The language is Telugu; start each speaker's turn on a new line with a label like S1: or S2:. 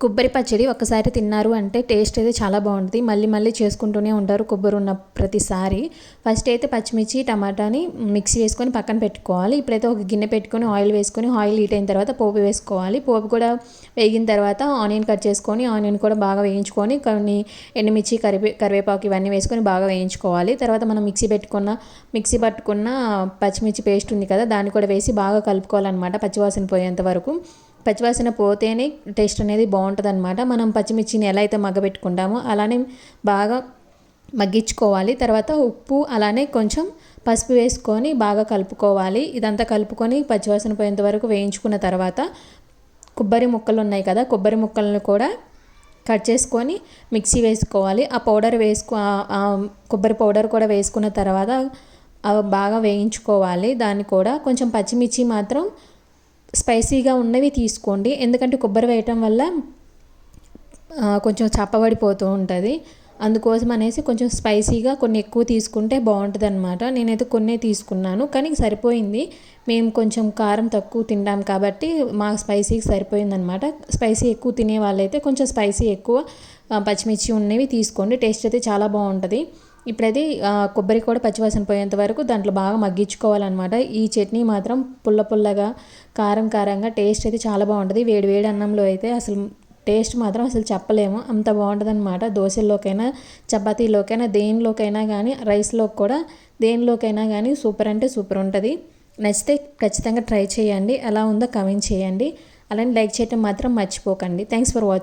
S1: కొబ్బరి పచ్చడి ఒక్కసారి తిన్నారు అంటే టేస్ట్ అయితే చాలా బాగుంటుంది. మళ్ళీ మళ్ళీ చేసుకుంటూనే ఉంటారు కొబ్బరి ఉన్న ప్రతిసారి. ఫస్ట్ అయితే పచ్చిమిర్చి టమాటాని మిక్సీ వేసుకొని పక్కన పెట్టుకోవాలి. ఇప్పుడైతే ఒక గిన్నె పెట్టుకొని ఆయిల్ వేసుకొని ఆయిల్ హీట్ అయిన తర్వాత పోపు వేసుకోవాలి. పోపు కూడా వేగిన తర్వాత ఆనియన్ కట్ చేసుకొని ఆనియన్ కూడా బాగా వేయించుకొని కొన్ని ఎండుమిర్చి కరివే కరివేపాకు ఇవన్నీ వేసుకొని బాగా వేయించుకోవాలి. తర్వాత మనం మిక్సీ పెట్టుకున్న మిక్సీ పట్టుకున్న పచ్చిమిర్చి పేస్ట్ ఉంది కదా దాన్ని కూడా వేసి బాగా కలుపుకోవాలన్నమాట పచ్చివాసన పోయేంత వరకు. పచ్చివాసన పోతేనే టేస్ట్ అనేది బాగుంటుంది అనమాట మనం పచ్చిమిర్చిని ఎలా అయితే మగ్గబెట్టుకుంటామో అలానే బాగా మగ్గించుకోవాలి. తర్వాత ఉప్పు అలానే కొంచెం పసుపు వేసుకొని బాగా కలుపుకోవాలి. ఇదంతా కలుపుకొని పచ్చివాసన పోయేంత వరకు వేయించుకున్న తర్వాత కొబ్బరి ముక్కలు ఉన్నాయి కదా కొబ్బరి ముక్కలను కూడా కట్ చేసుకొని మిక్సీ వేసుకోవాలి. ఆ పౌడర్ వేసుకో కొబ్బరి పౌడర్ కూడా వేసుకున్న తర్వాత బాగా వేయించుకోవాలి. దాన్ని కూడా కొంచెం పచ్చిమిర్చి మాత్రం స్పైసీగా ఉన్నవి తీసుకోండి. ఎందుకంటే కొబ్బరి వేయటం వల్ల కొంచెం చప్పబడిపోతూ ఉంటుంది. అందుకోసం అనేసి కొంచెం స్పైసీగా కొన్ని ఎక్కువ తీసుకుంటే బాగుంటుంది అనమాట నేనైతే కొన్నే తీసుకున్నాను కానీ సరిపోయింది. మేము కొంచెం కారం తక్కువ తింటాం కాబట్టి మా స్పైసీకి సరిపోయిందనమాట స్పైసీ ఎక్కువ తినే వాళ్ళైతే కొంచెం స్పైసీ ఎక్కువ పచ్చిమిర్చి ఉన్నవి తీసుకోండి. టేస్ట్ అయితే చాలా బాగుంటుంది. ఇప్పుడైతే కొబ్బరి కూడా పచ్చివాసన పోయేంత వరకు దాంట్లో బాగా మగ్గించుకోవాలన్నమాట. ఈ చట్నీ మాత్రం పుల్ల పుల్లగా కారం కారంగా టేస్ట్ అయితే చాలా బాగుంటుంది. వేడి వేడి అన్నంలో అయితే అసలు టేస్ట్ మాత్రం అసలు చెప్పలేము. అంత బాగుంటుంది అనమాట దోశల్లోకైనా చపాతీలోకైనా దేనిలోకైనా కానీ రైస్లో కూడా దేనిలోకైనా కానీ సూపర్ అంటే సూపర్ ఉంటుంది. నచ్చితే ఖచ్చితంగా ట్రై చేయండి. ఎలా ఉందో కమెంట్ చేయండి. అలానే లైక్ చేయటం మాత్రం మర్చిపోకండి. Thanks for watching